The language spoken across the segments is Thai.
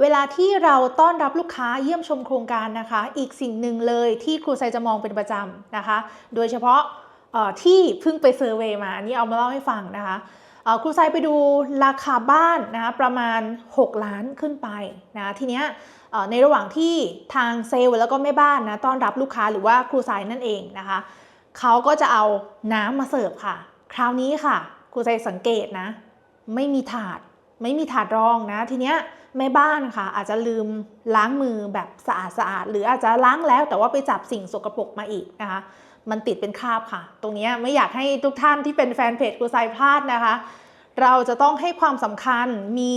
เวลาที่เราต้อนรับลูกค้าเยี่ยมชมโครงการนะคะ อีกสิ่งหนึ่งเลยที่ครูไซจะมองเป็นประจำนะคะ โดยเฉพาะที่เพิ่งไปเซอร์เวย์มาอันนี้เอามาเล่าให้ฟังนะคะครูไซไปดูราคาบ้านนะะประมาณ 6 ล้านขึ้นไปนะทีเนี้ยในระหว่างที่ทางเซลล์แล้วก็แม่บ้านนะต้อนรับลูกค้าหรือว่าครูไซนั่นเองนะคะเขาก็จะเอาน้ำมาเสิร์ฟค่ะ คราวนี้ค่ะครูไซสังเกตนะ ไม่มีถาด ไม่มีถาดรองนะทีเนี้ยแม่บ้านค่ะ อาจจะลืมล้างมือแบบสะอาดสะอาดหรืออาจจะล้างแล้วแต่ว่าไปจับสิ่งสกปรกมาอีกนะคะมันติดเป็นคราบค่ะ ตรงเนี้ยไม่อยากให้ทุกท่านที่เป็นแฟนเพจกูไซพลาดนะคะ เราจะต้องให้ความสำคัญมี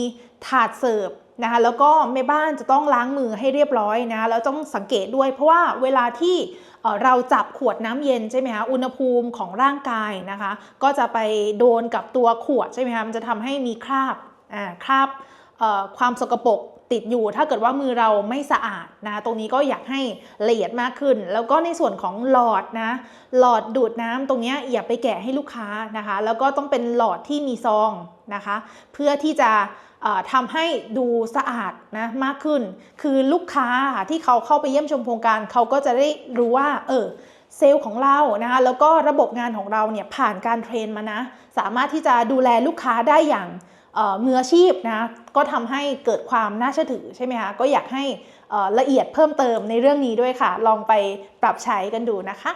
ถาดเสิร์ฟนะคะแล้วก็แม่บ้านจะต้องล้างมือให้เรียบร้อยนะะแล้วต้องสังเกตด้วย เพราะว่าเวลาที่เราจับขวดน้ำเย็นใช่ไหมคะอุณหภูมิของร่างกายนะคะ ก็จะไปโดนกับตัวขวดใช่ไหมคะมันจะทำให้มีคราบ คราบความสกปรกติดอยู่ถ้าเกิดว่ามือเราไม่สะอาดนะตรงนี้ก็อยากให้ละเอียดมากขึ้น แล้วก็ในส่วนของหลอดนะหลอดดูดน้ำตรงนี้อย่าไปแกะให้ลูกค้านะคะ แล้วก็ต้องเป็นหลอดที่มีซองนะคะ เพื่อที่จะเอ่อทำให้ดูสะอาดนะมากขึ้น คือลูกค้าที่เขาเข้าไปเยี่ยมชมโครงการเขาก็จะได้รู้ว่าเออเซลล์ของเรานะคะแล้วก็ระบบงานของเราเนี่ยผ่านการเทรนมานะ สามารถที่จะดูแลลูกค้าได้อย่าง มืออาชีพนะก็ทำให้เกิดความน่าเชื่อถือใช่ไหมคะก็อยากให้ละเอียดเพิ่มเติมในเรื่องนี้ด้วยค่ะ ลองไปปรับใช้กันดูนะคะ